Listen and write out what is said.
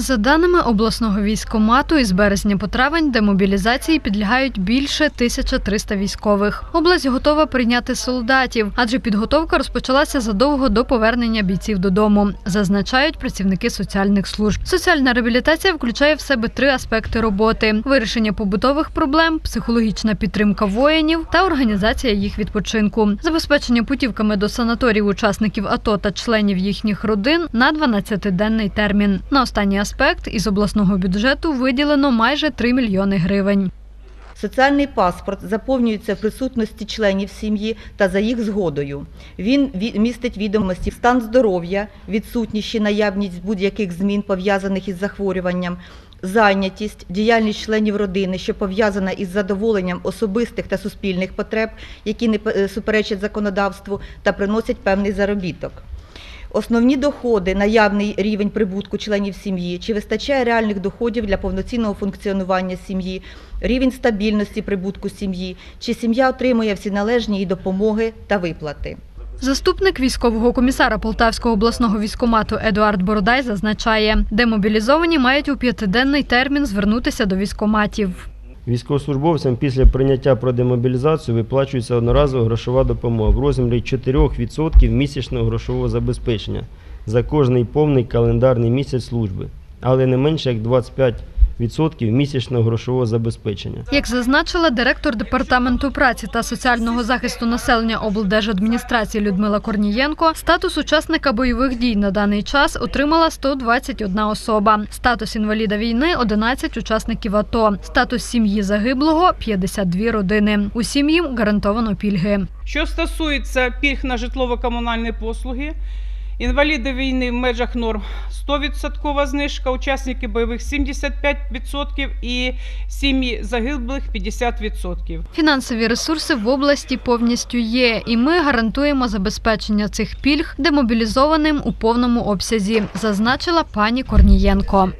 За даними обласного військомату, із березня по травень демобілізації підлягають більше 1300 військових. Область готова прийняти солдатів, адже підготовка розпочалася задовго до повернення бійців додому, зазначають працівники соціальних служб. Соціальна реабілітація включає в себе три аспекти роботи: вирішення побутових проблем, психологічна підтримка воїнів та організація їх відпочинку, забезпечення путівками до санаторів учасників АТО та членів їхніх родин на 12-денний термін. На останній аспект із обласного бюджету виділено майже 3 мільйони гривень. Соціальний паспорт заповнюється в присутності членів сім'ї та за їх згодою. Він ві- містить відомості стан здоров'я, відсутність наявність будь-яких змін пов'язаних із захворюванням, зайнятість, діяльність членів родини, що пов'язана із задоволенням особистих та суспільних потреб, які не суперечать законодавству та приносять певний заробіток. Основні доходи, наявний рівень прибутку членів сім'ї, чи вистачає реальних доходів для повноцінного функціонування сім'ї, рівень стабільності прибутку сім'ї, чи сім'я отримує всі належні їй допомоги та виплати. Заступник військового комісара Полтавського обласного військомату Едуард Бородай зазначає, демобілізовані мають у п'ятиденний термін звернутися до військоматів. Військовослужбовцям після прийняття про демобілізацію виплачується одноразова грошова допомога в розмірі 4% місячного грошового забезпечення за кожний повний календарний місяць служби, але не менше як 25% місячного грошового забезпечення. Як зазначила директор департаменту праці та соціального захисту населення облдержадміністрації Людмила Корнієнко, статус учасника бойових дій на даний час отримала 121 особа. Статус інваліда війни 11 учасників АТО. Статус сім'ї загиблого 52 родини. Усім їм гарантовано пільги. Що стосується пільг на житлово-комунальні послуги, інваліди війни в межах норм 100% знижка, учасники бойових 75% і сім'ї загиблих 50%. Фінансові ресурси в області повністю є, і ми гарантуємо забезпечення цих пільг демобілізованим у повному обсязі, зазначила пані Корнієнко.